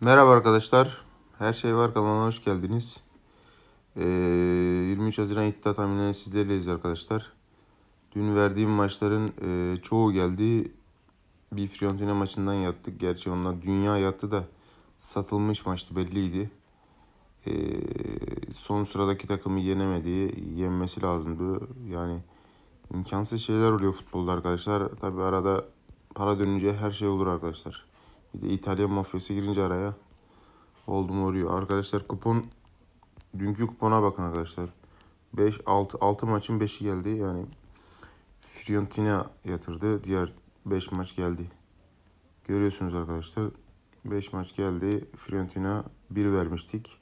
Merhaba arkadaşlar. Her şey var kanalına hoş geldiniz. Ee, 23 Haziran iddia tahminlerini sizlerleyiz arkadaşlar. Dün verdiğim maçların e, çoğu geldi. Bir Fiorentina maçından yattık. Gerçi onlar dünya yattı da satılmış maçtı belliydi. Ee, son sıradaki takımı yenemedi. Yenmesi lazımdı. Yani imkansız şeyler oluyor futbolda arkadaşlar. Tabi arada para dönünce her şey olur arkadaşlar. Bir de İtalyan mafyası girince araya oldu mu oluyor. Arkadaşlar kupon dünkü kupona bakın arkadaşlar. 5 6 6 maçın 5'i geldi. Yani Fiorentina yatırdı. Diğer 5 maç geldi. Görüyorsunuz arkadaşlar. 5 maç geldi. Fiorentina 1 vermiştik.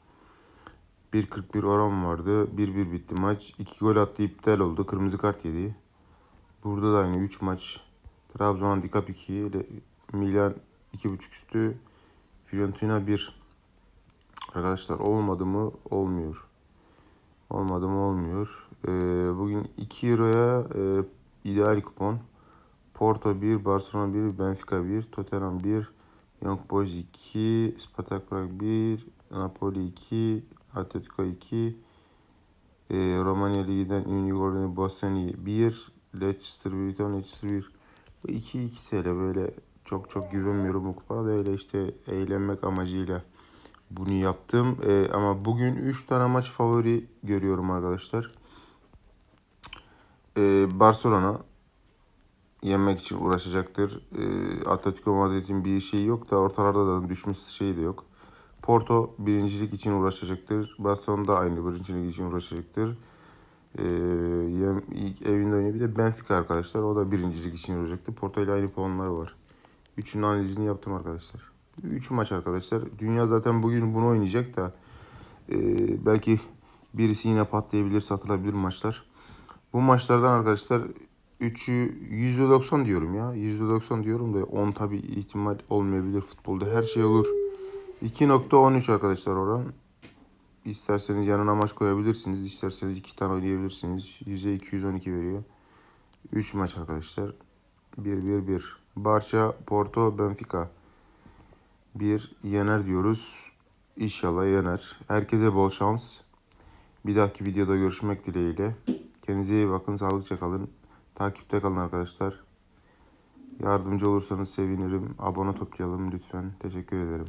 1.41 oran vardı. 1-1 bitti maç. 2 gol attı iptal oldu. Kırmızı kart yedi. Burada da aynı 3 maç. Trabzon handikap 2. Milan 2.5 üstü. Fiorentina 1. Arkadaşlar olmadı mı olmuyor. Olmadı mı olmuyor. Ee, bugün 2 euroya e, ideal kupon. Porto 1, Barcelona 1, Benfica 1, Tottenham 1, Young Boys 2, Spartak Prag 1, Napoli 2, Atletico 2, e, Romanya Ligi'den Unicorn Boston 1, Leicester Brighton Leicester 1. Bu 2-2 TL böyle çok çok güvenmiyorum bu kupona da öyle işte eğlenmek amacıyla bunu yaptım. E, ama bugün 3 tane maç favori görüyorum arkadaşlar. E, Barcelona yenmek için uğraşacaktır. E, Atletico Madrid'in bir şeyi yok da ortalarda da düşmüş şeyi de yok. Porto birincilik için uğraşacaktır. Barcelona da aynı birincilik için uğraşacaktır. E, ilk evinde oynuyor. Bir de Benfica arkadaşlar. O da birincilik için uğraşacaktır. Porto ile aynı puanları var. Üçünün analizini yaptım arkadaşlar. Üç maç arkadaşlar. Dünya zaten bugün bunu oynayacak da e, belki birisi yine patlayabilir, satılabilir maçlar. Bu maçlardan arkadaşlar 3'ü %90 diyorum ya. %90 diyorum da 10 tabi ihtimal olmayabilir futbolda. Her şey olur. 2.13 arkadaşlar oran. İsterseniz yanına maç koyabilirsiniz. İsterseniz 2 tane oynayabilirsiniz. Yüze 212 veriyor. 3 maç arkadaşlar. 1-1-1. Barça, Porto, Benfica. Bir yener diyoruz. İnşallah yener. Herkese bol şans. Bir dahaki videoda görüşmek dileğiyle. Kendinize iyi bakın. Sağlıkça kalın. Takipte kalın arkadaşlar. Yardımcı olursanız sevinirim. Abone toplayalım lütfen. Teşekkür ederim.